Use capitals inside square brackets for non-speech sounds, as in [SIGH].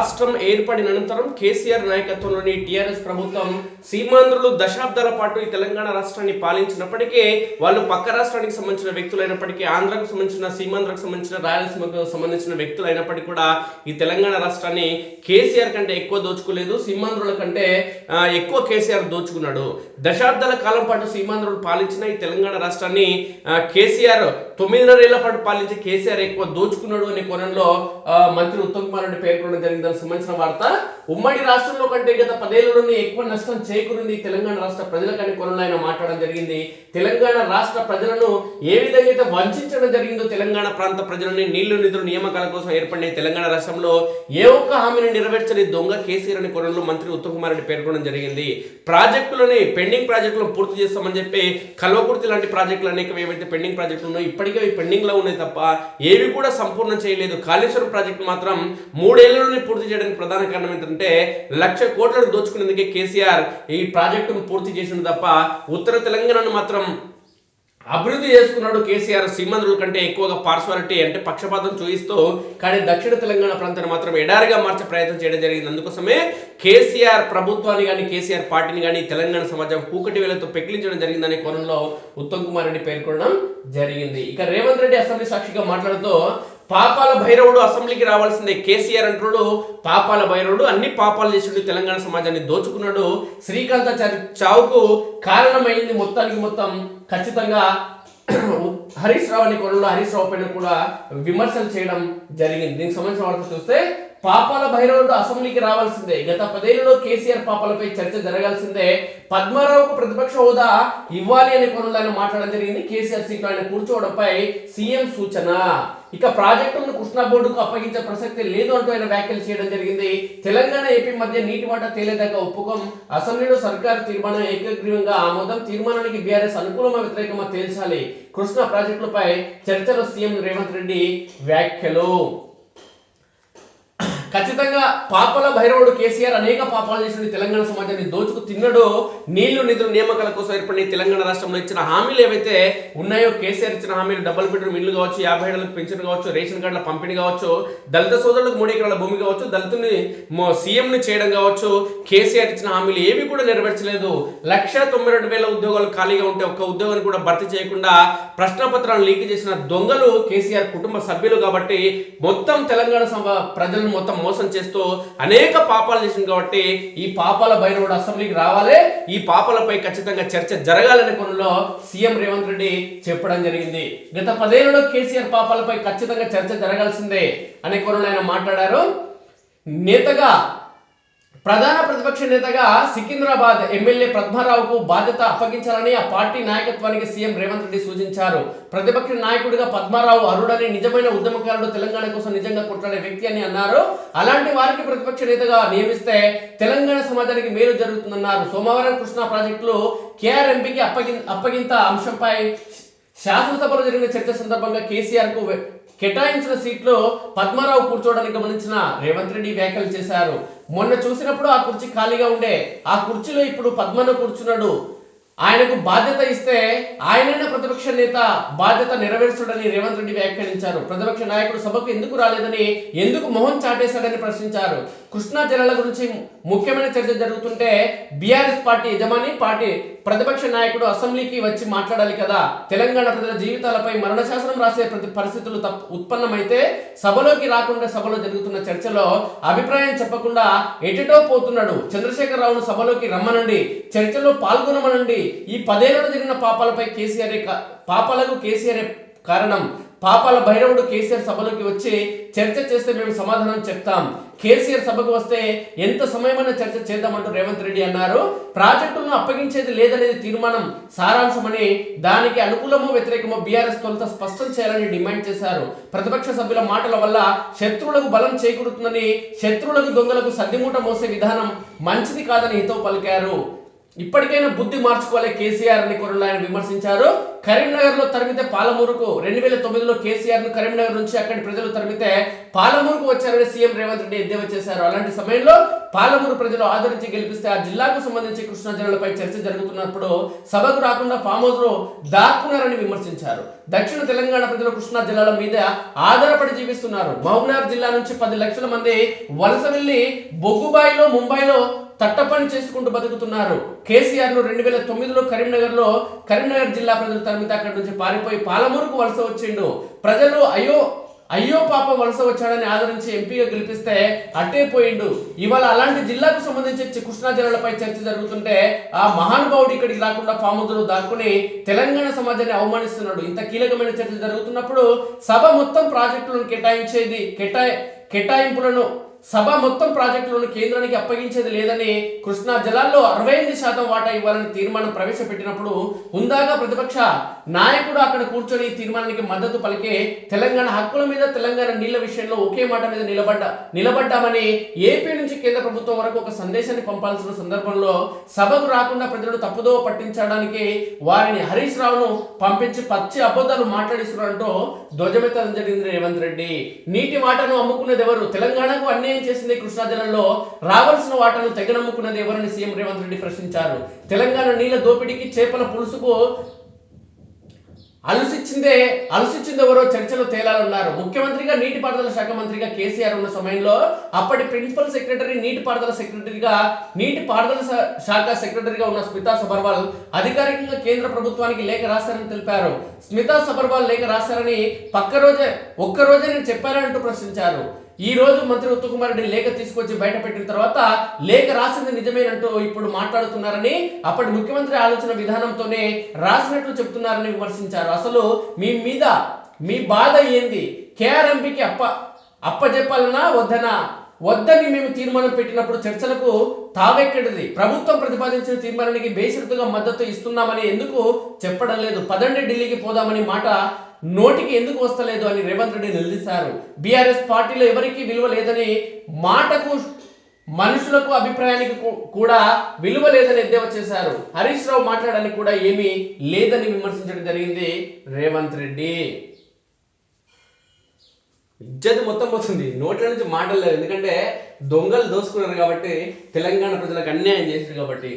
రాష్ట్రం ఏర్పడిన అనంతరం కేసీఆర్ నాయకత్వంలోని టీఆర్ఎస్ ప్రభుత్వం సీమాంధ్రులు దశాబ్దాల పాటు ఈ తెలంగాణ రాష్ట్రాన్ని పాలించినప్పటికీ వాళ్ళు పక్క రాష్ట్రానికి సంబంధించిన వ్యక్తులైనప్పటికీ ఆంధ్రకు సంబంధించిన సీమాంధ్రకు సంబంధించిన రాయలసీమకు సంబంధించిన వ్యక్తులు అయినప్పటికీ కూడా ఈ తెలంగాణ రాష్ట్రాన్ని కేసీఆర్ కంటే ఎక్కువ దోచుకోలేదు సీమాంధ్రుల కంటే ఎక్కువ కేసీఆర్ దోచుకున్నాడు. దశాబ్దాల కాలం పాటు సీమాంధ్రులు పాలించిన ఈ తెలంగాణ రాష్ట్రాన్ని కేసీఆర్ తొమ్మిదిన్నరేళ్ళ పాటు పాలించే కేసీఆర్ ఎక్కువ దోచుకున్నాడు అనే కోణంలో ఆ, మంత్రి ఉత్తమ్ కుమార్ రెడ్డి పేర్కొనడం జరిగింది దానికి సంబంధించిన వార్త ఉమ్మడి రాష్ట్రంలో కంటే గత పదేళ్ళలోనే ఎక్కువ నష్టం చేకూరింది తెలంగాణ రాష్ట్ర ప్రజలకని కొనలో ఆయన మాట్లాడడం జరిగింది. తెలంగాణ రాష్ట్ర ప్రజలను ఏ విధంగా అయితే వంచడం జరిగిందో తెలంగాణ ప్రాంత ప్రజలని నీళ్ళు నిధులు నియామకాల కోసం ఏర్పడిన తెలంగాణ రాష్ట్రంలో ఏ ఒక్క హామీని నెరవేర్చని దొంగ కేసీఆర్ అనే కొనలో మంత్రి ఉత్తమ్ కుమార్ రెడ్డి పేర్కొనడం జరిగింది. ప్రాజెక్టులని పెండింగ్ ప్రాజెక్టులను పూర్తి చేస్తామని చెప్పి కల్వకుర్తి లాంటి ప్రాజెక్టులు అనేక ఏవైతే పెండింగ్ ప్రాజెక్టులు ఉన్నాయో ఇప్పటికే అవి పెండింగ్లో ఉన్నాయి తప్ప ఏవి కూడా సంపూర్ణం చేయలేదు. కాళేశ్వరం ప్రాజెక్టు మాత్రం మూడేళ్ళలోనే పూర్తి చేయడానికి ప్రధాన కారణం ఏంటంటే లక్ష కోట్లను దోచుకునేందుకే కేసీఆర్ ఈ ప్రాజెక్టును పూర్తి చేసిన తప్ప ఉత్తర తెలంగాణను మాత్రం అభివృద్ధి చేసుకున్నాడు కేసీఆర్ సీమాంధ్రుల కంటే ఎక్కువగా పార్శ్వాలిటీ అంటే పక్షపాతం చూపిస్తూ కానీ దక్షిణ తెలంగాణ ప్రాంతాన్ని మాత్రం ఎడారిగా మార్చే ప్రయత్నం చేయడం జరిగింది. అందుకోసమే కేసీఆర్ ప్రభుత్వాన్ని కానీ కేసీఆర్ పార్టీని కానీ తెలంగాణ సమాజం కూకటి వేలతో పెకిలించడం జరిగిందనే కోణంలో ఉత్తమ్ కుమార్ రెడ్డి పేర్కొనడం జరిగింది. ఇక రేవంత్ రెడ్డి అసెంబ్లీ సాక్షిగా మాట్లాడుతూ పాపాల భైరవుడు అసెంబ్లీకి రావాల్సిందే. కేసీఆర్ అంటున్నాడు పాపాల భైరవుడు అన్ని పాపాలు చేసిండు తెలంగాణ సమాజాన్ని దోచుకున్నాడు. శ్రీకాంత చావుకు కారణమైంది మొత్తానికి మొత్తం ఖచ్చితంగా [CLEARS THROAT] హరీష్ రావు అనే కోణంలో హరీష్ రావు పైన కూడా విమర్శలు చేయడం జరిగింది. దీనికి సంబంధించిన వార్త చూస్తే పాపాల భైరవుడు అసెంబ్లీకి రావాల్సిందే. గత పదేళ్ళలో కేసీఆర్ పాపాలపై చర్చ జరగాల్సిందే. పద్మారావుకు ప్రతిపక్ష హోదా ఇవ్వాలి అనే కోణంలో ఆయన మాట్లాడడం జరిగింది. కేసీఆర్ సీట్లో ఆయన కూర్చోవడంపై సీఎం సూచన. ఇక ప్రాజెక్టులను కృష్ణా బోర్డుకు అప్పగించే ప్రసక్తి లేదు అంటూ ఆయన వ్యాఖ్యలు చేయడం జరిగింది. తెలంగాణ ఏపీ మధ్య నీటి వాటా తేలేదాకా ఒప్పుకోం అసెంబ్లీలో సర్కారు తీర్మానం ఏకగ్రీవంగా ఆమోదం తీర్మానానికి బీఆర్ఎస్ అనుకూలమా వ్యతిరేకమా తేల్చాలి. కృష్ణా ప్రాజెక్టులపై చర్చలో సీఎం రేవంత్ రెడ్డి వ్యాఖ్యలు. ఖచ్చితంగా పాపల భైరవుడు కేసీఆర్ అనేక పాపాలు చేసిన తెలంగాణ సమాజాన్ని దోచుకు తిన్నడు నీళ్ళు నిధులు నియామకాల కోసం ఏర్పడిన తెలంగాణ రాష్ట్రంలో ఇచ్చిన హామీలు ఏవైతే ఉన్నాయో కేసీఆర్ ఇచ్చిన హామీలు డబుల్ బెడ్రూమ్ ఇల్లు కావచ్చు యాభై ఏళ్ళకి పెన్షన్ కావచ్చు రేషన్ కార్డుల పంపిణీ కావచ్చు దళిత సోదరులకు మూడు ఎకరాల భూమి కావచ్చు దళితుని సీఎంని చేయడం కావచ్చు కేసీఆర్ ఇచ్చిన హామీలు ఏవి కూడా నెరవేర్చలేదు. లక్ష తొంభై రెండు వేల ఉద్యోగాలు ఖాళీగా ఉంటే ఒక్క ఉద్యోగాన్ని కూడా భర్తీ చేయకుండా ప్రశ్నపత్రాలను లీక్ చేసిన దొంగలు కేసీఆర్ కుటుంబ సభ్యులు కాబట్టి మొత్తం తెలంగాణ సభ ప్రజలను మొత్తం మోసం చేస్తూ అనేక పాపాలు చేసింది కాబట్టి ఈ పాపాల భైరవుడు అసెంబ్లీకి రావాలి. ఈ పాపాలపై ఖచ్చితంగా చర్చ జరగాలనే కొనలో సీఎం రేవంత్ రెడ్డి చెప్పడం జరిగింది. గత పదేళ్ళలో కేసీఆర్ పాపాలపై ఖచ్చితంగా చర్చ జరగాల్సిందే అనే కొనలో ఆయన మాట్లాడారు. నేతగా ప్రధాన ప్రతిపక్ష నేతగా సికింద్రాబాద్ ఎమ్మెల్యే పద్మారావుకు బాధ్యత అప్పగించాలని ఆ పార్టీ నాయకత్వానికి సీఎం రేవంత్ రెడ్డి సూచించారు. ప్రతిపక్ష నాయకుడిగా పద్మారావు అరుడని నిజమైన ఉద్యమకారుడు తెలంగాణ కోసం నిజంగా కొట్లాడే వ్యక్తి అని అన్నారు. అలాంటి వారికి ప్రతిపక్ష నేతగా నియమిస్తే తెలంగాణ సమాజానికి మేలు జరుగుతుందన్నారు. సోమవారం కృష్ణా ప్రాజెక్టులో కేఆర్ ఎంపీకి అప్పగి అప్పగింత అంశంపై శాసనసభలో జరిగిన చర్చ సందర్భంగా కేసీఆర్కు కేటాయించిన సీట్లో పద్మారావు కూర్చోవడానికి గమనించిన రేవంత్ రెడ్డి వ్యాఖ్యలు చేశారు. మొన్న చూసినప్పుడు ఆ కుర్చీ ఖాళీగా ఉండే ఆ కుర్చీలో ఇప్పుడు పద్మన్న కూర్చున్నాడు. ఆయనకు బాధ్యత ఇస్తే ఆయనైనా ప్రతిపక్ష నేత బాధ్యత నెరవేర్చుడని రేవంత్ రెడ్డి వ్యాఖ్యానించారు. ప్రతిపక్ష నాయకుడు సభకు ఎందుకు రాలేదని ఎందుకు మొహం చాటేశాడని ప్రశ్నించారు. కృష్ణా జలాల గురించి ముఖ్యమైన చర్చ జరుగుతుంటే బీఆర్ఎస్ పార్టీ యజమాని పార్టీ ప్రతిపక్ష నాయకుడు అసెంబ్లీకి వచ్చి మాట్లాడాలి కదా. తెలంగాణ ప్రజల జీవితాలపై మరణశాసనం రాసే ప్రతి పరిస్థితులు తప్ప ఉత్పన్నమైతే సభలోకి రాకుండా సభలో జరుగుతున్న చర్చలో అభిప్రాయం చెప్పకుండా ఎటుటో పోతున్నాడు. చంద్రశేఖరరావును సభలోకి రమ్మనండి. చర్చలో పాల్గొనమనండి. ఈ పదేళ్ళలో జరిగిన పాపాలపై కేసీఆర్ పాపాలకు కేసీఆర్ కారణం. పాపాల భైరవుడు కేసీఆర్ సభలోకి వచ్చి చర్చ చేస్తే మేము సమాధానం చెప్తాం. కేసీఆర్ సభకు వస్తే ఎంత సమయమైనా చర్చ చేద్దామంటూ రేవంత్ రెడ్డి అన్నారు. ప్రాజెక్టులను అప్పగించేది లేదనేది తీర్మానం సారాంశమని దానికి అనుకూలమో వ్యతిరేకమో బీఆర్ఎస్ తొలుత స్పష్టం చేయాలని డిమాండ్ చేశారు. ప్రతిపక్ష సభ్యుల మాటల వల్ల శత్రువులకు బలం చేకూరుతుందని శత్రువులకు దొంగలకు సద్దిమూట మోసే విధానం మంచిది కాదని హితవు పలికారు. ఇప్పటికైనా బుద్ధి మార్చుకోవాలి కేసీఆర్ అని కూడా ఆయన విమర్శించారు. కరీంనగర్లో తరిమితే పాలమూరుకు రెండు వేల తొమ్మిదిలో కేసీఆర్ను కరీంనగర్ నుంచి అక్కడి ప్రజలు తరిమితే పాలమూరుకు వచ్చారని సీఎం రేవంత్ రెడ్డి ఎద్దేవా చేశారు. అలాంటి సమయంలో పాలమూరు ప్రజలు ఆదరించి గెలిపిస్తే ఆ జిల్లాకు సంబంధించి కృష్ణా జిల్లాలపై చర్చ జరుగుతున్నప్పుడు సభకు రాకుండా ఫామ్ హౌస్లో దాక్కున్నారని విమర్శించారు. దక్షిణ తెలంగాణ ప్రజలు కృష్ణా జిల్లాల మీద ఆధారపడి జీవిస్తున్నారు. మహబూబ్నగర్ జిల్లా నుంచి పది లక్షల మంది వలస వెళ్ళి బొగ్గుబాయిలో ముంబైలో తట్టపని చేసుకుంటూ బతుకుతున్నారు. కేసీఆర్ను రెండు వేల తొమ్మిదిలో కరీంనగర్లో కరీంనగర్ జిల్లా ప్రజలు తరమిత అక్కడి నుంచి పారిపోయి పాలమూరుకు వలస వచ్చిండు. ప్రజలు అయ్యో అయ్యో పాప వలస వచ్చాడని ఆదరించి ఎంపీగా గెలిపిస్తే అట్టే పోయిండు. ఇవాళ అలాంటి జిల్లాకు సంబంధించి కృష్ణా జిల్లాలపై చర్చ జరుగుతుంటే ఆ మహానుభావుడు ఇక్కడికి రాకుండా పాముదులు దాక్కుని తెలంగాణ సమాజాన్ని అవమానిస్తున్నాడు. ఇంత కీలకమైన చర్చ జరుగుతున్నప్పుడు సభ మొత్తం ప్రాజెక్టులను కేటాయించేది కేటాయి కేటాయింపులను సభ మొత్తం ప్రాజెక్టులను కేంద్రానికి అప్పగించేది లేదని కృష్ణా జలాల్లో అరవై ఎనిమిది శాతం వాటా ఇవ్వాలని తీర్మానం ప్రవేశపెట్టినప్పుడు ఉందాగా ప్రతిపక్ష నాయకుడు అక్కడ కూర్చొని ఈ తీర్మానానికి మద్దతు పలికే తెలంగాణ హక్కుల మీద తెలంగాణ నీళ్ళ విషయంలో ఒకే మాట మీద నిలబడ్డ నిలబడ్డామని ఏపీ నుంచి కేంద్ర ప్రభుత్వం వరకు ఒక సందేశాన్ని పంపాల్సిన సందర్భంలో సభకు రాకుండా ప్రజలు తప్పుదో పట్టించడానికి వారిని హరీష్ రావును పంపించి పచ్చి అబద్ధాలు మాట్లాడిస్తున్నారంటూ ధ్వజమెత్తడం జరిగింది రేవంత్ రెడ్డి. నీటి వాటను అమ్ముకున్నది ఎవరు? తెలంగాణకు అన్యాయం చేసింది కృష్ణా జిల్లాలో రావాల్సిన వాటను తెగనమ్ముకున్నది ఎవరని సీఎం రేవంత్ రెడ్డి ప్రశ్నించారు. తెలంగాణ నీళ్ళ దోపిడీకి చేపల పులుసుకు అలసిచ్చిందే అలసిచ్చింది ఎవరో చర్చలు తేలాలన్నారు. ముఖ్యమంత్రిగా నీటిపారుదల శాఖ మంత్రిగా కేసీఆర్ ఉన్న సమయంలో అప్పటి ప్రిన్సిపల్ సెక్రటరీ నీటిపారుదల సెక్రటరీగా నీటిపారుదల శా- శాఖ సెక్రటరీగా ఉన్న స్మితా సబర్వాల్ అధికారికంగా కేంద్ర ప్రభుత్వానికి లేఖ రాశారని తెలిపారు. స్మితా సబర్వాల్ లేఖ రాశారని పక్క రోజే ఒక్క రోజే నేను చెప్పానంటూ ప్రశ్నించారు. ఈ రోజు మంత్రి ఉత్తుకుమార్ రెడ్డి లేఖ తీసుకొచ్చి బయట పెట్టిన తర్వాత లేఖ రాసింది నిజమేనంటూ ఇప్పుడు మాట్లాడుతున్నారని అప్పటి ముఖ్యమంత్రి ఆలోచన విధానంతోనే రాసినట్లు చెప్తున్నారని విమర్శించారు. అసలు మీ మీద మీ బాధ ఏంది? కేఆర్ఎంపీకి అప్ప అప్పజెప్పాలనా వద్దనా? వద్దని మేము తీర్మానం పెట్టినప్పుడు చర్చలకు తావెక్కడిది ప్రభుత్వం ప్రతిపాదించిన తీర్మానానికి బేషరతుగా మద్దతు ఇస్తున్నామని ఎందుకు చెప్పడం లేదు. పదండి ఢిల్లీకి పోదామని మాట నోటికి ఎందుకు వస్తలేదు అని రేవంత్ రెడ్డి నిలదీశారు. బీఆర్ఎస్ పార్టీలో ఎవరికీ విలువ లేదని మాటకు మనుషులకు అభిప్రాయానికి కూడా విలువ లేదని ఎద్దేవా చేశారు. హరీష్ రావు మాట్లాడడానికి కూడా ఏమీ లేదని విమర్శించడం జరిగింది రేవంత్ రెడ్డి. ఇజ్జత్ మొత్తం పోతుంది. నోట్ల నుంచి మాటలు లేవు. ఎందుకంటే దొంగలు దోసుకున్నారు కాబట్టి తెలంగాణ ప్రజలకు అన్యాయం చేశారు కాబట్టి.